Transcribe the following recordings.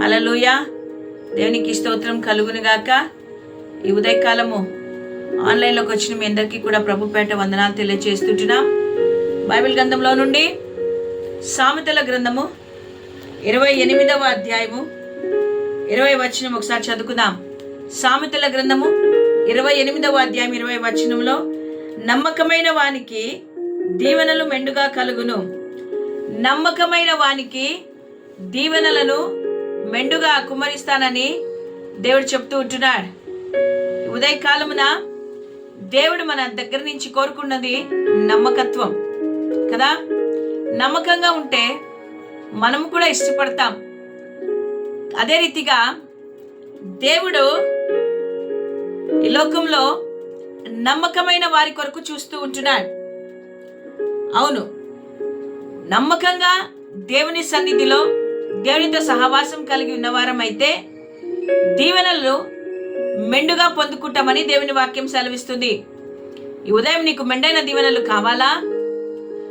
హలలుయ దేవునికి స్తోత్రం కలుగునుగాక ఈ ఉదయకాలము ఆన్లైన్లోకి వచ్చిన మీ అందరికీ కూడా ప్రభుపేట వందనాలు తెలియజేస్తుంటున్నాం బైబిల్ గ్రంథంలో నుండి సామెతల గ్రంథము ఇరవై ఎనిమిదవ అధ్యాయము ఇరవై వచనం ఒకసారి చదువుకుందాం. సామెతల గ్రంథము ఇరవై ఎనిమిదవ అధ్యాయం ఇరవై వచనంలో నమ్మకమైన వానికి దీవెనలు మెండుగా కలుగును. నమ్మకమైన వానికి దీవెనలను మెండుగా కుమ్మరిస్తానని దేవుడు చెప్తూ ఉంటున్నాడు. ఉదయకాలమున దేవుడు మన దగ్గర నుంచి కోరుకున్నది నమ్మకత్వం. కదా? నమ్మకంగా ఉంటే మనం కూడా ఇష్టపడతాం. అదే రీతిగా దేవుడు ఈ లోకంలో నమ్మకమైన వారి కొరకు చూస్తూ ఉంటున్నాడు. అవును. నమ్మకంగా దేవుని సన్నిధిలో దేవునితో సహవాసం కలిగి ఉన్నవారమైతే దీవెనలు మెండుగా పొందుకుంటామని దేవుని వాక్యం సెలవిస్తుంది. ఈ ఉదయం నీకు మెండైన దీవెనలు కావాలా?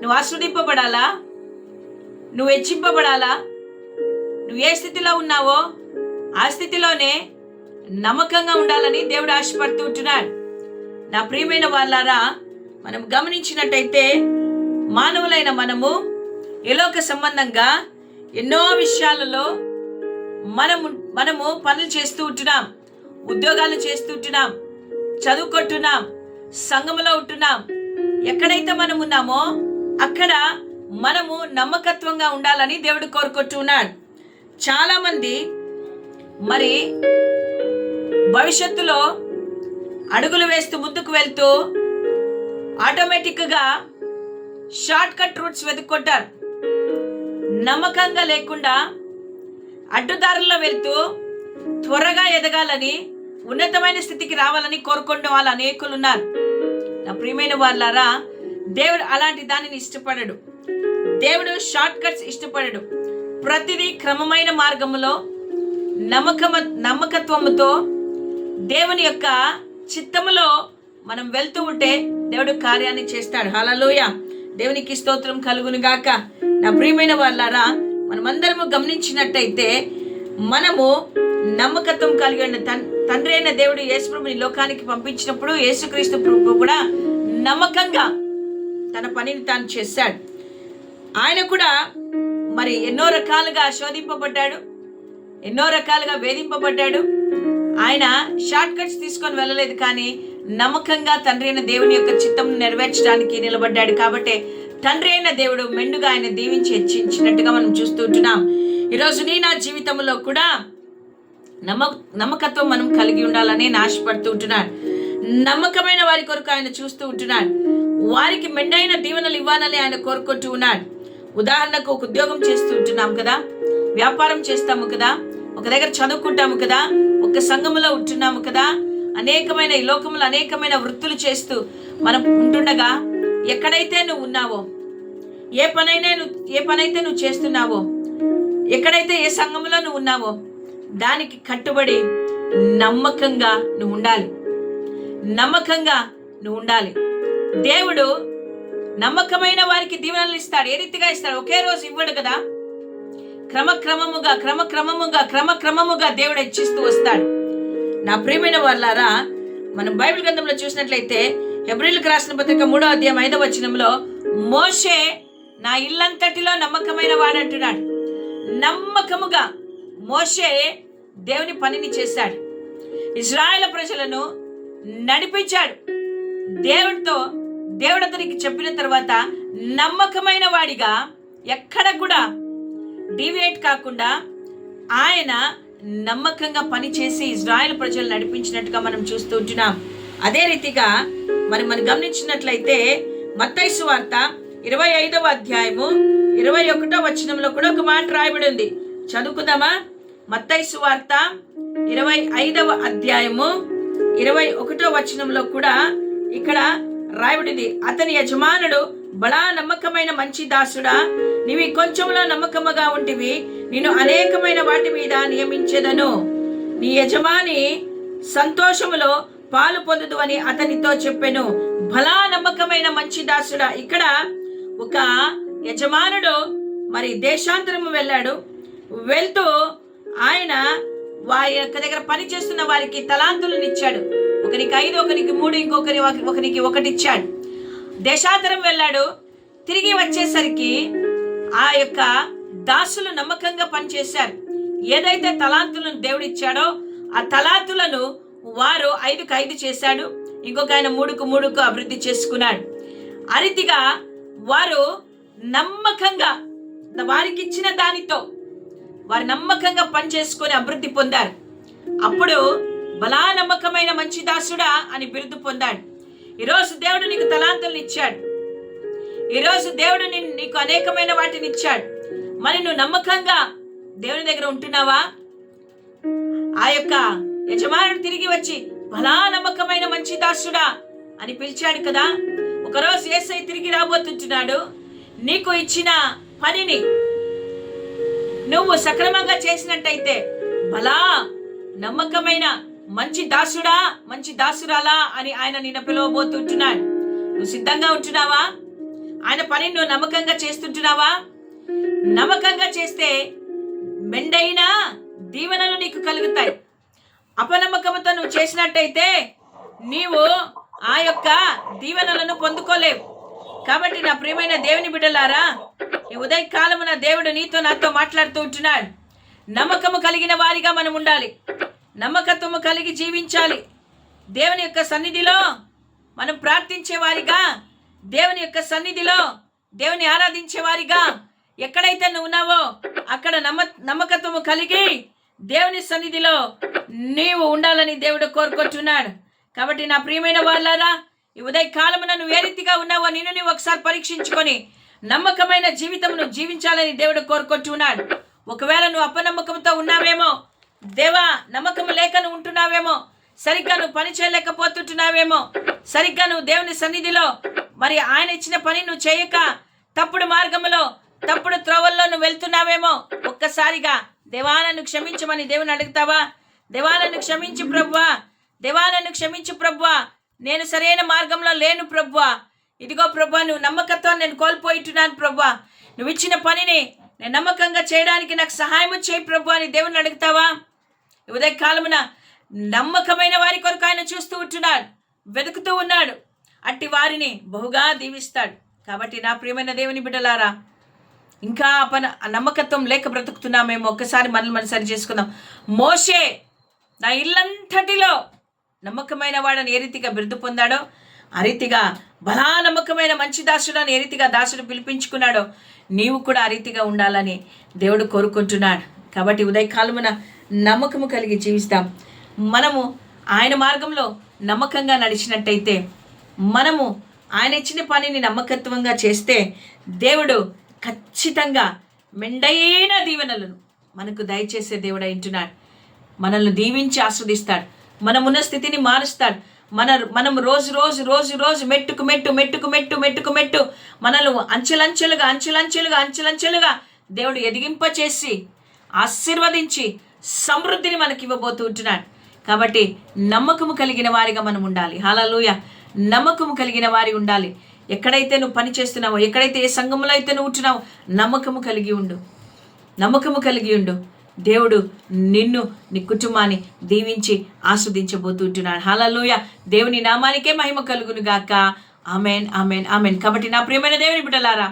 నువ్వు ఆస్వాదింపబడాలా నువ్వు హెచ్చింపబడాలా? నువ్వు ఏ స్థితిలో ఉన్నావో ఆ స్థితిలోనే నమ్మకంగా ఉండాలని దేవుడు ఆశపడుతూ ఉంటున్నాడు. నా ప్రియమైన వాళ్ళారా మనం గమనించినట్టయితే మానవులైన మనము ఎలోక సంబంధంగా ఎన్నో విషయాలలో మనము మనము పనులు చేస్తూ ఉంటున్నాం. ఉద్యోగాలు చేస్తూ ఉంటున్నాం. చదువుకుంటున్నాం. సంఘములో ఉంటున్నాం. ఎక్కడైతే మనం ఉన్నామో అక్కడ మనము నమ్మకత్వంగా ఉండాలని దేవుడు కోరుకుంటున్నాడు చాలా మంది మరి భవిష్యత్తులో అడుగులు వేస్తూ ముందుకు వెళ్తూ ఆటోమేటిక్గా షార్ట్ కట్ రూట్స్ వెతుక్కుంటారు. నమ్మకంగా లేకుండా అడ్డుదారుల్లో వెళ్తూ త్వరగా ఎదగాలని ఉన్నతమైన స్థితికి రావాలని కోరుకునే వాళ్ళు అనేకులు ఉన్నారు నా ప్రియమైన వాళ్ళారా దేవుడు అలాంటి దానిని ఇష్టపడడు. దేవుడు షార్ట్ కట్స్ ఇష్టపడడు. ప్రతిదీ క్రమమైన మార్గములో నమ్మకమ నమ్మకత్వముతో దేవుని యొక్క చిత్తములో మనం వెళ్తూ ఉంటే దేవుడు కార్యాన్ని చేస్తాడు. హలలోయ దేవునికి స్తోత్రం కలుగును గాక. నా ప్రియమైన వాళ్ళారా మనమందరము గమనించినట్టయితే మనము నమ్మకత్వం కలిగి ఉన్న తన్- తండ్రి అయిన దేవుడు యేసుప్రభుని లోకానికి పంపించినప్పుడు యేసుక్రీస్తు ప్రభు కూడా నమ్మకంగా తన పనిని తాను చేశాడు. ఆయన కూడా మరి ఎన్నో రకాలుగా శోధింపబడ్డాడు ఎన్నో రకాలుగా వేధింపబడ్డాడు. ఆయన షార్ట్ కట్స్ తీసుకొని వెళ్ళలేదు కానీ నమ్మకంగా తండ్రి అయిన దేవుని యొక్క చిత్తం నెరవేర్చడానికి నిలబడ్డాడు. కాబట్టి తండ్రి అయిన దేవుడు మెండుగా ఆయన దీవించి హెచ్చించినట్టుగా మనం చూస్తూ ఉంటున్నాం. ఈరోజు నీ నా జీవితంలో కూడా నమ్మ నమ్మకత్వం మనం కలిగి ఉండాలని నాశపడుతూ ఆశపడుతూ నమ్మకమైన వారి కొరకు ఆయన చూస్తూ ఉంటున్నాడు. వారికి మెండైన దీవెనలు ఇవ్వాలని ఆయన కోరుకుంటూ ఉన్నాడు. ఉదాహరణకు ఒక ఉద్యోగం చేస్తూ ఉంటున్నాం కదా వ్యాపారం చేస్తాము కదా ఒక దగ్గర చదువుకుంటాము కదా ఒక సంఘములో ఉంటున్నాము కదా అనేకమైన ఈ లోకములో అనేకమైన వృత్తులు చేస్తూ మనం ఉంటుండగా ఎక్కడైతే నువ్వు ఉన్నావో ఏ పనైనా నువ్వు ఏ పనైతే నువ్వు చేస్తున్నావో ఎక్కడైతే ఏ సంఘంలో నువ్వు ఉన్నావో దానికి కట్టుబడి నమ్మకంగా నువ్వు ఉండాలి. నమ్మకంగా నువ్వు ఉండాలి. దేవుడు నమ్మకమైన వారికి దీవెనలు ఇస్తాడు. ఏ రీతిగా ఇస్తాడు? ఒకే రోజు ఇవ్వడు కదా? క్రమక్రమముగా క్రమక్రమముగా క్రమక్రమముగా దేవుడు హెచ్చిస్తూ వస్తాడు. నా ప్రియమైన వాళ్ళారా మనం బైబిల్ గ్రంథంలో చూసినట్లయితే ఎబ్రిల్కి రాసిన పత్రిక మూడో అధ్యాయం ఐదవ వచనంలో మోషే నా ఇల్లంతటిలో నమ్మకమైన వాడంటున్నాడు. నమ్మకముగా మోషే దేవుని పనిని చేశాడు. ఇజ్రాయెల్ ప్రజలను నడిపించాడు. దేవుడితో దేవుడు అతనికి చెప్పిన తర్వాత నమ్మకమైన వాడిగా ఎక్కడ కూడా డివియేట్ కాకుండా ఆయన నమ్మకంగా పనిచేసి ఇజ్రాయెల్ ప్రజలు నడిపించినట్టుగా మనం చూస్తూ ఉంటున్నాం. అదే రీతిగా మరి మనం గమనించినట్లయితే మత్తైసు వార్త ఇరవై ఐదవ అధ్యాయము ఇరవై ఒకటో వచనంలో కూడా ఒక మాట రాయబడి ఉంది. చదువుకుందామా? మత్తైసు వార్త ఇరవై ఐదవ అధ్యాయము ఇరవై ఒకటో వచనంలో కూడా ఇక్కడ రాయబడింది అతని యజమానుడు బడా నమ్మకమైన మంచి దాసుడా నీవి కొంచెంలో నమ్మకముగా ఉంటివి నేను అనేకమైన వాటి మీద నియమించెదను. నీ యజమాని సంతోషములో పాలు పొందుదు అని అతనితో చెప్పాను. బలా నమ్మకమైన మంచి దాసుడా. ఇక్కడ ఒక యజమానుడు మరి దేశాంతరము వెళ్ళాడు. వెళ్తూ ఆయన వారి యొక్క దగ్గర పని చేస్తున్న వారికి తలాంతులను ఇచ్చాడు ఒకరికి ఐదు ఒకరికి మూడు ఇంకొకరి ఒకరికి ఒకటి ఇచ్చాడు. దేశాంతరం వెళ్ళాడు. తిరిగి వచ్చేసరికి ఆ యొక్క దాసులు నమ్మకంగా పనిచేశారు. ఏదైతే తలాంతులను దేవుడిచ్చాడో ఆ తలాంతులను వారు ఐదుకు ఐదు చేశాడు. ఇంకొక ఆయన మూడుకు మూడుకు అభివృద్ధి చేసుకున్నాడు. ఆ రీతిగా వారు నమ్మకంగా వారికి ఇచ్చిన దానితో వారు నమ్మకంగా పనిచేసుకొని అభివృద్ధి పొందారు. అప్పుడు బలా నమ్మకమైన మంచి దాసుడా అని బిరుదు పొందాడు. ఈరోజు దేవుడు నీకు తలాంతులను ఇచ్చాడు. ఈరోజు దేవుడు నీకు అనేకమైన వాటిని ఇచ్చాడు. మరి నువ్వు నమ్మకంగా దేవుని దగ్గర ఉంటున్నావా? ఆ యొక్క యజమానుడు తిరిగి వచ్చి బలా నమ్మకమైన మంచి దాసుడా అని పిలిచాడు కదా. ఒకరోజు ఏసై తిరిగి రాబోతుంటున్నాడు. నీకు ఇచ్చిన పనిని నువ్వు సక్రమంగా చేసినట్టయితే బలా నమ్మకమైన మంచి దాసుడా మంచి దాసురాలా అని ఆయన నిన్న పిలవబోతుంటున్నాడు. నువ్వు సిద్ధంగా ఉంటున్నావా? ఆయన పని నువ్వు నమ్మకంగా చేస్తుంటున్నావా? నమ్మకంగా చేస్తే మెండైన దీవెనలు నీకు కలుగుతాయి. అపనమ్మకంతో నువ్వు చేసినట్టయితే నీవు ఆ యొక్క దీవెనలను పొందుకోలేవు. కాబట్టి నా ప్రియమైన దేవుని బిడ్డలారా ఈ నా దేవుడు నీతో నాతో మాట్లాడుతూ ఉంటున్నాడు. నమ్మకము కలిగిన వారిగా మనం ఉండాలి. నమ్మకత్వము కలిగి జీవించాలి. దేవుని యొక్క సన్నిధిలో మనం ప్రార్థించే వారిగా దేవుని యొక్క సన్నిధిలో దేవుని ఆరాధించే వారిగా ఎక్కడైతే నువ్వు ఉన్నావో అక్కడ నమ్మ నమ్మకత్వము కలిగి దేవుని సన్నిధిలో నీవు ఉండాలని దేవుడు కోరుకొచ్చున్నాడు కాబట్టి నా ప్రియమైన వాళ్ళారా ఈ ఉదయ కాలమున నువ్వు ఏ రీతిగా ఉన్నావో నిన్ను నువ్వు ఒకసారి పరీక్షించుకొని నమ్మకమైన జీవితమును జీవించాలని దేవుడు కోరుకొచ్చున్నాడు ఒకవేళ నువ్వు అపనమ్మకంతో ఉన్నావేమో దేవా నమ్మకం లేక నువ్వు ఉంటున్నావేమో సరిగ్గా నువ్వు పని చేయలేకపోతుంటున్నావేమో సరిగ్గా నువ్వు దేవుని సన్నిధిలో మరి ఆయన ఇచ్చిన పని నువ్వు చేయక తప్పుడు మార్గములో తప్పుడు త్రోవల్లో నువ్వు వెళ్తున్నావేమో? ఒక్కసారిగా దేవాలను క్షమించమని దేవుని అడుగుతావా? దేవాలను క్షమించు ప్రభువా. దేవాలను క్షమించు ప్రభువా. నేను సరైన మార్గంలో లేను ప్రభువా. ఇదిగో ప్రభా నువ్వు నమ్మకత్వాన్ని నేను కోల్పోయిట్టున్నాను ప్రభా నువ్వు ఇచ్చిన పనిని నేను నమ్మకంగా చేయడానికి నాకు సహాయం చేయి ప్రభు అని దేవుని అడుగుతావా? ఉదయ కాలమున నమ్మకమైన వారి కొరకు ఆయన చూస్తూ ఉంటున్నాడు వెతుకుతూ ఉన్నాడు. అట్టి వారిని బహుగా దీవిస్తాడు. కాబట్టి నా ప్రియమైన దేవుని బిడ్డలారా ఇంకా పన నమ్మకత్వం లేక బ్రతుకుతున్నామేమో. ఒక్కసారి మనల్ని మనం సరి చేసుకుందాం. మోషే నా ఇల్లంతటిలో నమ్మకమైన వాడని ఏ రీతిగా బిరుదు పొందాడో ఆ రీతిగా బలా నమ్మకమైన మంచి దాసుడు అని ఏ రీతిగా దాసుడు పిలిపించుకున్నాడో నీవు కూడా ఆ రీతిగా ఉండాలని దేవుడు కోరుకుంటున్నాడు. కాబట్టి ఉదయకాలమున నమ్మకము కలిగి జీవిస్తాం. మనము ఆయన మార్గంలో నమ్మకంగా నడిచినట్టయితే మనము ఆయన ఇచ్చిన పనిని నమ్మకత్వంగా చేస్తే దేవుడు ఖచ్చితంగా మెండైన దీవెనలను మనకు దయచేసే దేవుడు అంటున్నాడు మనల్ని దీవించి ఆస్వాదిస్తాడు. మనమున్న స్థితిని మారుస్తాడు. మన మనం రోజు రోజు రోజు రోజు మెట్టుకు మెట్టు మెట్టుకు మెట్టు మెట్టుకు మెట్టు మనల్ని అంచెలంచెలుగా అంచెలంచెలుగా అంచెలంచెలుగా దేవుడు ఎదిగింపచేసి ఆశీర్వదించి సమృద్ధిని మనకి ఇవ్వబోతూ ఉంటున్నాడు. కాబట్టి నమ్మకము కలిగిన వారిగా మనం ఉండాలి. హాలలోయ నమ్మకము కలిగిన వారి ఉండాలి. ఎక్కడైతే నువ్వు పని చేస్తున్నావో ఎక్కడైతే ఏ సంఘంలో అయితే నువ్వు ఉంటున్నావు నమ్మకము కలిగి ఉండు. నమ్మకము కలిగి ఉండు. దేవుడు నిన్ను నీ కుటుంబాన్ని దీవించి ఆస్వాదించబోతుంటున్నాడు హలలోయ దేవుని నామానికే మహిమ కలుగును గాక. Amen amen amen. కాబట్టి నా ప్రియమైన దేవుని బిడ్డలారా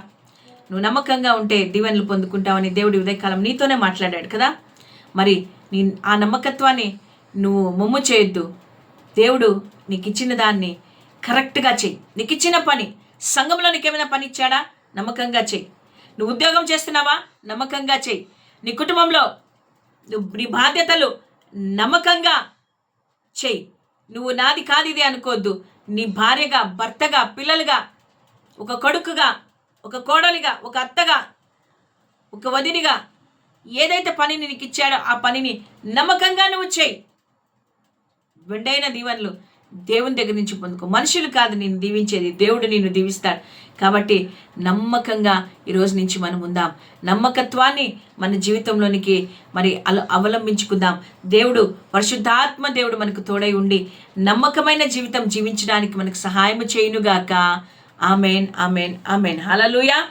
నువ్వు నమ్మకంగా ఉంటే దీవెనలు పొందుకుంటావని దేవుడి ఉదయకాలం నీతోనే మాట్లాడాడు కదా? మరి నీ ఆ నమ్మకత్వాన్ని నువ్వు మొమ్ము చేయొద్దు. దేవుడు నీకు ఇచ్చిన దాన్ని కరెక్ట్గా చెయ్యి. నీకు ఇచ్చిన పని సంఘంలో నీకేమైనా పని ఇచ్చాడా? నమ్మకంగా చెయ్యి. నువ్వు ఉద్యోగం చేస్తున్నావా? నమ్మకంగా చెయ్యి. నీ కుటుంబంలో నువ్వు నీ బాధ్యతలు నమ్మకంగా చెయ్యి. నువ్వు నాది కాదు ఇది అనుకోవద్దు నీ భార్యగా భర్తగా పిల్లలుగా ఒక కొడుకుగా ఒక కోడలిగా ఒక అత్తగా ఒక వదినిగా ఏదైతే పనిని నీకు ఇచ్చాడో ఆ పనిని నమ్మకంగా నువ్వు చేయి వెండైన దీవెనలు. దేవుని దగ్గర నుంచి పొందుకో. మనుషులు కాదు నేను దీవించేది. దేవుడు నిన్ను దీవిస్తాడు. కాబట్టి నమ్మకంగా ఈరోజు నుంచి మనం ఉందాం. నమ్మకత్వాన్ని మన జీవితంలోనికి మరి అల అవలంబించుకుందాం. దేవుడు పరిశుద్ధాత్మ దేవుడు మనకు తోడై ఉండి నమ్మకమైన జీవితం జీవించడానికి మనకు సహాయం చేయునుగాక. Amen amen amen. హలలుయా